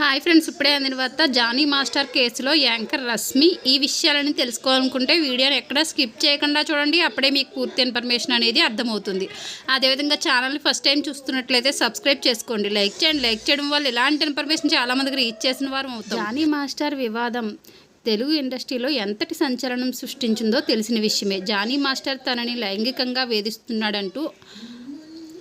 Hi friends ఇప్పుడే అందిన వార్త జానీ మాస్టర్ కేసులో యాంకర్ రశ్మి ఈ విషయాలని తెలుసుకోవాలనుకుంటే వీడియోని ఎక్కడ స్కిప్ చేయకుండా చూడండి అప్పుడే మీకు పూర్తి ఇన్ఫర్మేషన్ అనేది అర్థమవుతుంది. అదేవిధంగా ఛానల్ని ఫస్ట్ టైం చూస్తున్నట్లయితే సబ్స్క్రైబ్ చేసుకోండి. లైక్ చేయండి. లైక్ చేయడం వల్ల ఇలాంటి ఇన్ఫర్మేషన్ చాలా మందికి రీచ్ చేసిన వారు అవుతాం. జానీ మాస్టర్ వివాదం. తెలుగు ఇండస్ట్రీలో ఎంతటి సంచలనం సృష్టించిందో తెలిసిన విషయమే. జానీ మాస్టర్ తనని లైంగికంగా వేధిస్తున్నాడంటూ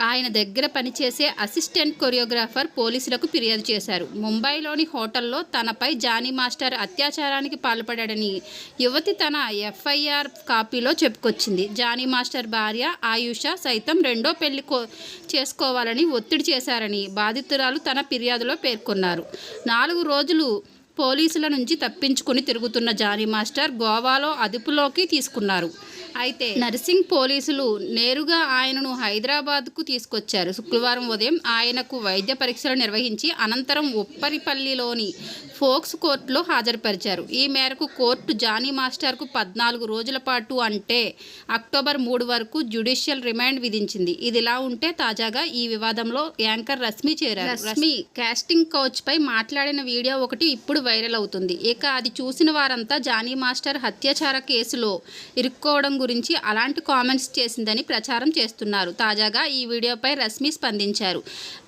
ఆయన దగ్గర పనిచేసే అసిస్టెంట్ కొరియోగ్రాఫర్ పోలీసులకు ఫిర్యాదు చేశారు. ముంబైలోని హోటల్లో తనపై జానీ మాస్టర్ అత్యాచారానికి పాల్పడాడని యువతి తన ఎఫ్ఐఆర్ కాపీలో చెప్పుకొచ్చింది. జానీ మాస్టర్ భార్య ఆయుష సైతం రెండో పెళ్ళి కో చేసుకోవాలని ఒత్తిడి చేశారని బాధితురాలు తన ఫిర్యాదులో పేర్కొన్నారు. నాలుగు రోజులు పోలీసుల నుంచి తప్పించుకుని తిరుగుతున్న జానీ మాస్టర్ గోవాలో అదుపులోకి తీసుకున్నారు. అయితే నర్సింగ్ పోలీసులు నేరుగా ఆయనను హైదరాబాద్కు తీసుకొచ్చారు. శుక్రవారం ఉదయం ఆయనకు వైద్య పరీక్షలు నిర్వహించి అనంతరం ఉప్పరిపల్లిలోని ఫోక్స్ కోర్టులో హాజరుపరిచారు. ఈ మేరకు కోర్టు జానీ మాస్టర్కు పద్నాలుగు రోజుల పాటు అంటే అక్టోబర్ మూడు వరకు జ్యుడిషియల్ రిమాండ్ విధించింది. ఇదిలా ఉంటే తాజాగా ఈ వివాదంలో యాంకర్ రశ్మి చేరారు. రశ్మి కాస్టింగ్ కౌచ్ పై మాట్లాడిన వీడియో ఒకటి ఇప్పుడు వైరల్ అవుతుంది. ఇక అది చూసిన వారంతా జానీ మాస్టర్ హత్యాచార కేసులో ఇరుక్కోవడం గురించి అలాంటి కామెంట్స్ చేసిందని ప్రచారం చేస్తున్నారు. తాజాగా ఈ వీడియోపై రశ్మి స్పందించారు.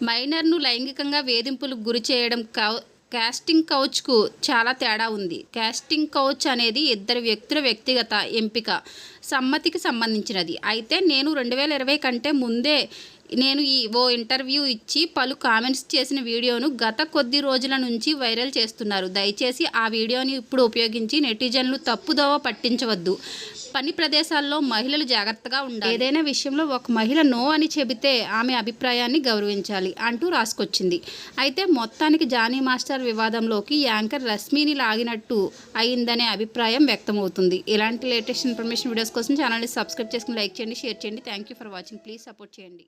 మైనర్ను లైంగికంగా వేధింపులకు గురి చేయడం కౌ కాస్టింగ్ కౌచ్కు చాలా తేడా ఉంది. కాస్టింగ్ కౌచ్ అనేది ఇద్దరు వ్యక్తుల వ్యక్తిగత ఎంపిక సమ్మతికి సంబంధించినది. అయితే నేను రెండు వేల ఇరవై కంటే ముందే నేను ఈ ఓ ఇంటర్వ్యూ ఇచ్చి పలు కామెంట్స్ చేసిన వీడియోను గత కొద్ది రోజుల నుంచి వైరల్ చేస్తున్నారు. దయచేసి ఆ వీడియోని ఇప్పుడు ఉపయోగించి నెటిజన్లు తప్పుదోవ పట్టించవద్దు. పని ప్రదేశాల్లో మహిళలు జాగ్రత్తగా ఉండాలి. ఏదైనా విషయంలో ఒక మహిళ నో అని చెబితే ఆమె అభిప్రాయాన్ని గౌరవించాలి అంటూ రాసుకొచ్చింది. అయితే మొత్తానికి జానీ మాస్టర్ వివాదంలోకి యాంకర్ రశ్మిని లాగినట్టు అయిందనే అభిప్రాయం వ్యక్తమవుతుంది. ఇలాంటి లేటెస్ట్ ఇన్ఫర్మేషన్ వీడియోస్ కోసం ఛానల్ని సబ్స్క్రైబ్ చేసుకుని లైక్ చేయండి షేర్ చేయండి. Thank you for watching. Please support చేయండి.